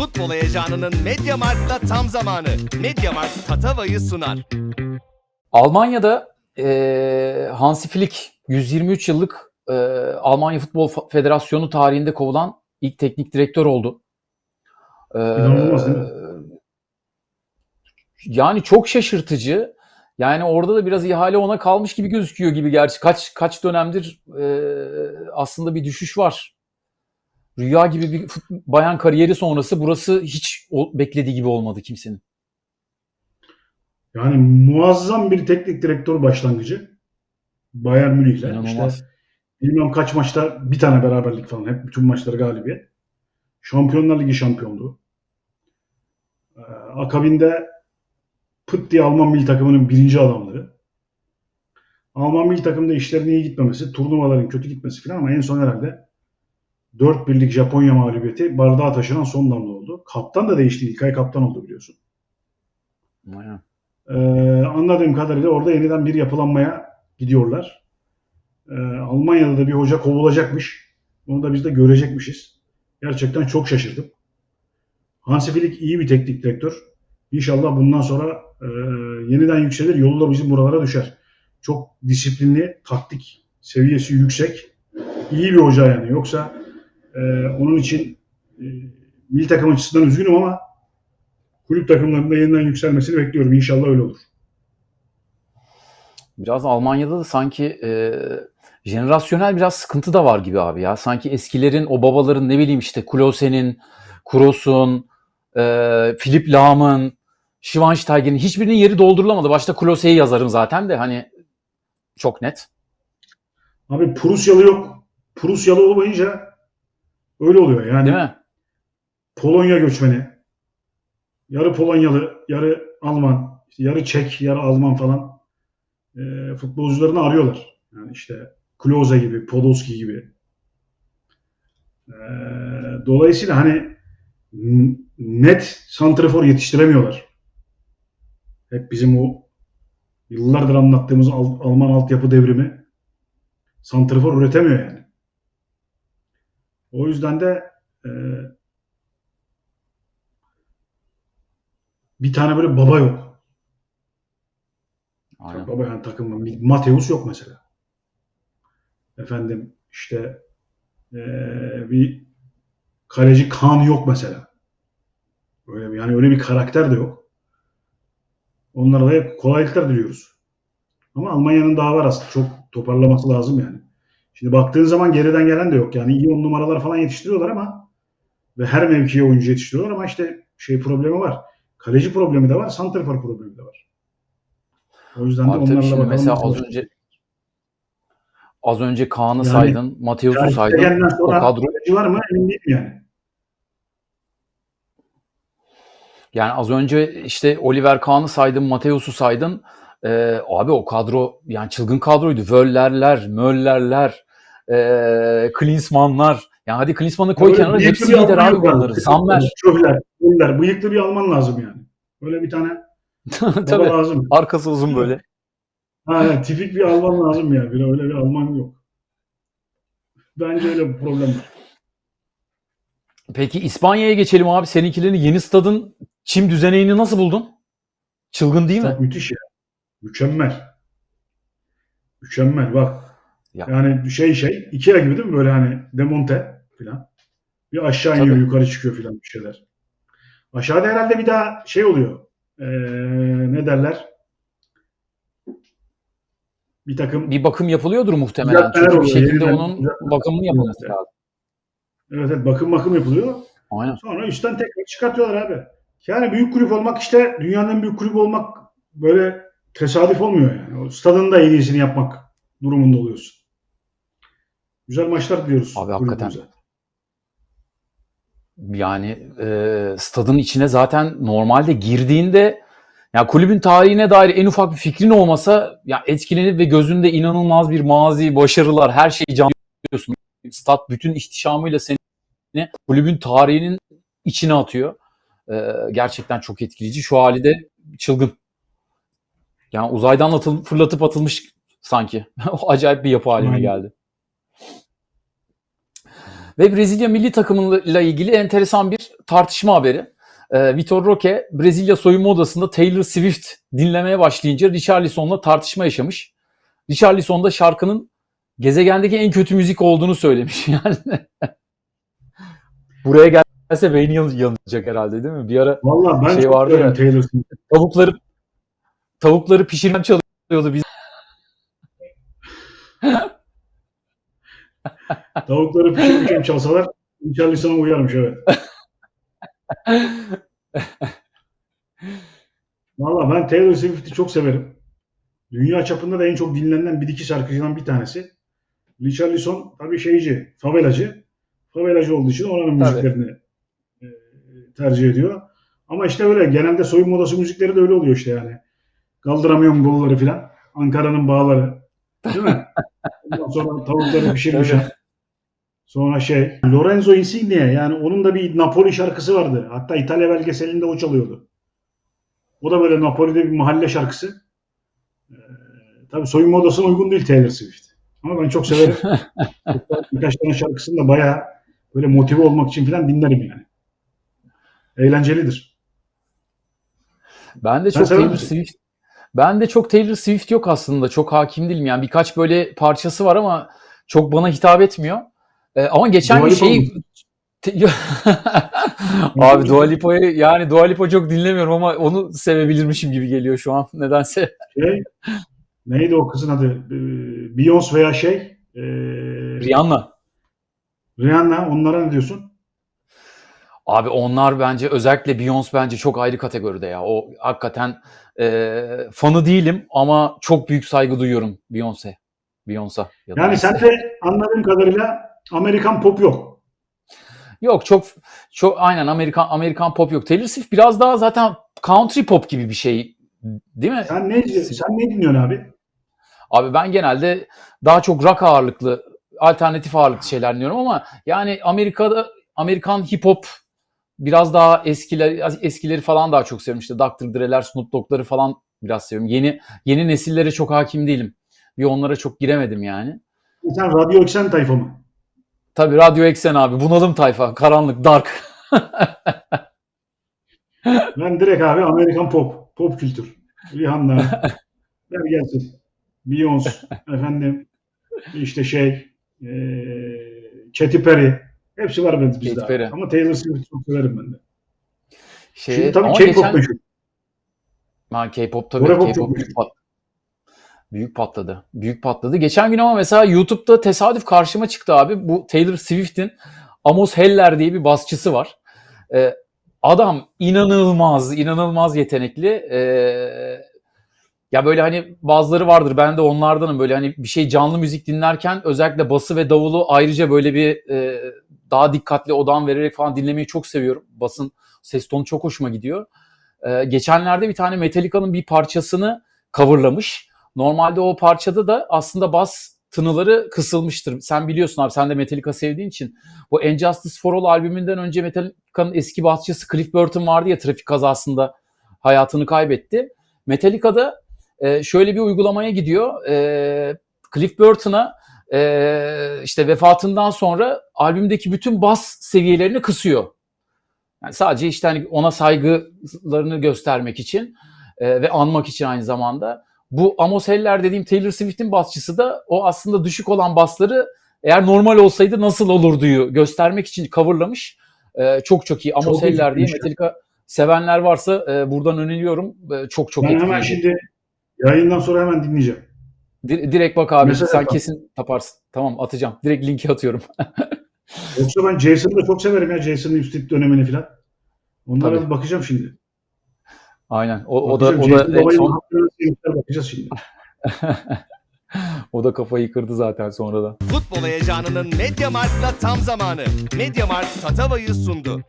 Futbol heyecanının Mediamarkt'ta tam zamanı. Mediamarkt Tatava'yı sunar. Almanya'da e, Hansi Flick 123 yıllık e, Almanya Futbol Federasyonu tarihinde kovulan ilk teknik direktör oldu. E, İnanılmaz değil mi? Yani çok şaşırtıcı. Yani orada da biraz ihale ona kalmış gibi gözüküyor gibi gerçi. Kaç kaç dönemdir e, aslında bir düşüş var. Rüya gibi bir bayan kariyeri sonrası burası hiç beklediği gibi olmadı kimsenin. Yani muazzam bir teknik direktör başlangıcı. Bayern Münih'le. İşte bilmem kaç maçta bir tane beraberlik falan. Hep bütün maçları galibiyet. Şampiyonlar Ligi şampiyonluğu. Ee, akabinde pıt diye Alman milli takımının birinci adamları. Alman milli takımda işlerin iyi gitmemesi, turnuvaların kötü gitmesi falan ama en son herhalde 4 birlik Japonya mağlubiyeti bardağa taşıran son damla oldu. Kaptan da değişti. İlkay kaptan oldu biliyorsun. Aynen. Ee, anladığım kadarıyla orada yeniden bir yapılanmaya gidiyorlar. Ee, Almanya'da da bir hoca kovulacakmış. Onu da biz de görecekmişiz. Gerçekten çok şaşırdım. Hansi Flick iyi bir teknik direktör. İnşallah bundan sonra e, yeniden yükselir. Yolu da bizim buralara düşer. Çok disiplinli, taktik seviyesi yüksek. iyi bir hoca yani. Yoksa e, onun için e, milli takım açısından üzgünüm ama kulüp takımlarında yeniden yükselmesini bekliyorum. İnşallah öyle olur. Biraz Almanya'da da sanki e, jenerasyonel biraz sıkıntı da var gibi abi ya. Sanki eskilerin, o babaların ne bileyim işte Klose'nin, Kroos'un, e, Philipp Lahm'ın, Schweinsteiger'in hiçbirinin yeri doldurulamadı. Başta Klose'yi yazarım zaten de hani çok net. Abi Prusyalı yok. Prusyalı olmayınca öyle oluyor. Yani Değil mi? Polonya göçmeni. Yarı Polonyalı, yarı Alman, işte yarı Çek, yarı Alman falan e, futbolcularını arıyorlar. Yani işte Klose gibi, Podolski gibi. E, dolayısıyla hani net santrafor yetiştiremiyorlar. Hep bizim o yıllardır anlattığımız Al- Alman altyapı devrimi santrafor üretemiyor yani. O yüzden de e, bir tane böyle baba yok. Aynen. Baba yani takımda bir Mateus yok mesela. Efendim işte eee, bir kaleci Kaan yok mesela. Öyle bir, yani öyle bir karakter de yok. Onlara da hep kolaylıklar diliyoruz. Ama Almanya'nın daha var aslında. Çok toparlaması lazım yani. Şimdi baktığın zaman geriden gelen de yok. Yani iyi on numaralar falan yetiştiriyorlar ama ve her mevkiye oyuncu yetiştiriyorlar ama işte şey problemi var. Kaleci problemi de var, santrafor problemi de var. O yüzden de Abi tabii onlarla bakalım. mesela az önce az önce Kaan'ı Yani saydın, Mateus'u Yani saydın. O kadro var mı emin değilim yani. Yani az önce işte Oliver Kahn'ı saydın, Mateus'u saydın. Ee, abi o kadro yani çılgın kadroydu. Völlerler, Möllerler, ee, Klinsmannlar. Yani hadi Klinsmann'ı koy Böyle kenara hepsi bir lider abi yani. bunların. Sammer. Şöhler, Müller, bıyıklı bir Alman lazım yani. Öyle bir tane Tabii. lazım. Arkası uzun böyle. Ha, evet, tipik bir Alman lazım ya. Bir öyle bir Alman yok. Bence öyle bir problem var. Peki İspanya'ya geçelim abi. Seninkilerin yeni stadın çim düzeneğini nasıl buldun? Çılgın değil mi? Çok müthiş ya. Mükemmel. Mükemmel bak. Ya. Yani şey şey Ikea gibi değil mi böyle hani demonte filan. Bir aşağı iniyor Tabii. yukarı çıkıyor filan bir şeyler. Aşağıda herhalde bir daha şey oluyor. Ee, ne derler? Bir takım Bir bakım yapılıyordur muhtemelen. Çünkü bir oluyor, şekilde yeniden onun bakımını yapılması Evet. lazım. evet, evet bakım bakım yapılıyor. Aynen. Sonra üstten tekrar çıkartıyorlar abi. Yani büyük kulüp olmak işte dünyanın en büyük kulübü olmak böyle tesadüf olmuyor yani. O stadın da en iyisini yapmak durumunda oluyorsun. Güzel maçlar diliyoruz. Abi hakikaten. Yani e, stadın içine zaten normalde girdiğinde ya kulübün tarihine dair en ufak bir fikrin olmasa ya etkilenip ve gözünde inanılmaz bir mazi, başarılar, her şeyi canlıyorsun. Stat bütün ihtişamıyla seni kulübün tarihinin içine atıyor. E, gerçekten çok etkileyici. Şu hali de çılgın. Yani uzaydan atıl, fırlatıp atılmış sanki. O Acayip bir yapı haline geldi. Ve Brezilya milli takımıyla ilgili enteresan bir tartışma haberi. Ee, Vitor Roque Brezilya soyunma odasında Taylor Swift dinlemeye başlayınca Richarlison'la tartışma yaşamış. Richarlison da şarkının gezegendeki en kötü müzik olduğunu söylemiş yani. Buraya gelse beyni yan- yanacak herhalde değil mi? Bir ara Valla ben Şey vardı ya. Taylor Swift. tavukları tavukları pişirmem çalıyordu biz. Tavukları pişirmişim çalsalar Richarlison'a uyarmış evet. Valla ben Taylor Swift'i çok severim. Dünya çapında da en çok dinlenen bir iki şarkıcıdan bir tanesi. Richarlison tabii şeyci, favelacı. Favelacı olduğu için oranın müziklerini e, tercih ediyor. Ama işte öyle genelde soyunma odası müzikleri de öyle oluyor işte yani. Kaldıramıyorum golları filan. Ankara'nın bağları. Değil mi? Ondan sonra tavukları pişirmişler. Sonra şey Lorenzo Insigne yani onun da bir Napoli şarkısı vardı. Hatta İtalya belgeselinde o çalıyordu. O da böyle Napoli'de bir mahalle şarkısı. Ee, tabii soyunma odasına uygun değil Taylor Swift. Ama ben çok severim. Birkaç tane şarkısını da bayağı böyle motive olmak için falan dinlerim yani. Eğlencelidir. Ben de Sen çok Taylor? Swift ben de çok Taylor Swift yok aslında. Çok hakim değilim. Yani birkaç böyle parçası var ama çok bana hitap etmiyor. Ee, ama geçen Lipa şey Abi Dua Lipa'yı yani Dua Lipa çok dinlemiyorum ama onu sevebilirmişim gibi geliyor şu an nedense. Şey, neydi o kızın adı? Ee, Beyoncé veya şey ee, Rihanna. Rihanna onlara ne diyorsun? Abi onlar bence özellikle Beyoncé bence çok ayrı kategoride ya. O hakikaten e, fanı değilim ama çok büyük saygı duyuyorum Beyoncé. Beyoncé. Ya Yani sen de anladığım kadarıyla Amerikan pop yok. Yok çok çok aynen Amerikan Amerikan pop yok. Taylor Swift biraz daha zaten country pop gibi bir şey değil mi? Sen ne sen ne dinliyorsun abi? Abi ben genelde daha çok rock ağırlıklı, alternatif ağırlıklı şeyler dinliyorum ama yani Amerika'da Amerikan hip hop biraz daha eskiler eskileri falan daha çok seviyorum. İşte Dr. Dre'ler, Snoop Dogg'ları falan biraz seviyorum. Yeni yeni nesillere çok hakim değilim. Bir onlara çok giremedim yani. Sen Radyo Eksen tayfa mı? Tabii Radyo Eksen abi, bunalım tayfa, karanlık, dark. Ben direkt abi Amerikan pop. Pop kültür. Rihanna. ver gelsin. Beyoncé. efendim işte şey eee Katy Perry. Hepsi var bizde. Katy. Perry. Ama Taylor Swift'i çok severim ben de. Şey, Şimdi tabii K-pop geçen- meşhur. Ha, K-pop tabii K-pop çok büyük, pat- büyük patladı. Büyük patladı. Geçen gün ama mesela YouTube'da tesadüf karşıma çıktı abi. Bu Taylor Swift'in Amos Heller diye bir basçısı var. Ee, adam inanılmaz, inanılmaz yetenekli. Ee, ya böyle hani bazıları vardır ben de onlardanım böyle hani bir şey canlı müzik dinlerken özellikle bası ve davulu ayrıca böyle bir e, daha dikkatli odam vererek falan dinlemeyi çok seviyorum. Basın ses tonu çok hoşuma gidiyor. Ee, geçenlerde bir tane Metallica'nın bir parçasını coverlamış. Normalde o parçada da aslında bas tınıları kısılmıştır. Sen biliyorsun abi sen de Metallica sevdiğin için. Bu Injustice for All albümünden önce Metallica'nın eski basçısı Cliff Burton vardı ya trafik kazasında hayatını kaybetti. Metallica'da e, şöyle bir uygulamaya gidiyor. E, Cliff Burton'a e, işte vefatından sonra albümdeki bütün bas seviyelerini kısıyor. Yani sadece işte hani ona saygılarını göstermek için e, ve anmak için aynı zamanda. Bu Amos Heller dediğim Taylor Swift'in basçısı da o aslında düşük olan basları eğer normal olsaydı nasıl olurduyu göstermek için coverlamış. E, çok çok iyi. Amos Çok Heller diye. Metallica sevenler varsa e, buradan öneriyorum. E, çok çok ben hemen etkileyici. şimdi yayından sonra hemen dinleyeceğim. Di- direkt bak abi Mesela sen bak. kesin taparsın. Tamam atacağım. Direkt linki atıyorum. Yoksa ben Jason'ı da çok severim ya. Jason'ın Newsted dönemini falan. Onlara Tabii. bir bakacağım şimdi. Aynen. O, o da Bakacağım. o da Jason son bakacağız şimdi. o da kafayı kırdı zaten sonradan. Futbol heyecanının Mediamarkt'la tam zamanı. Mediamarkt Tatava'yı sundu.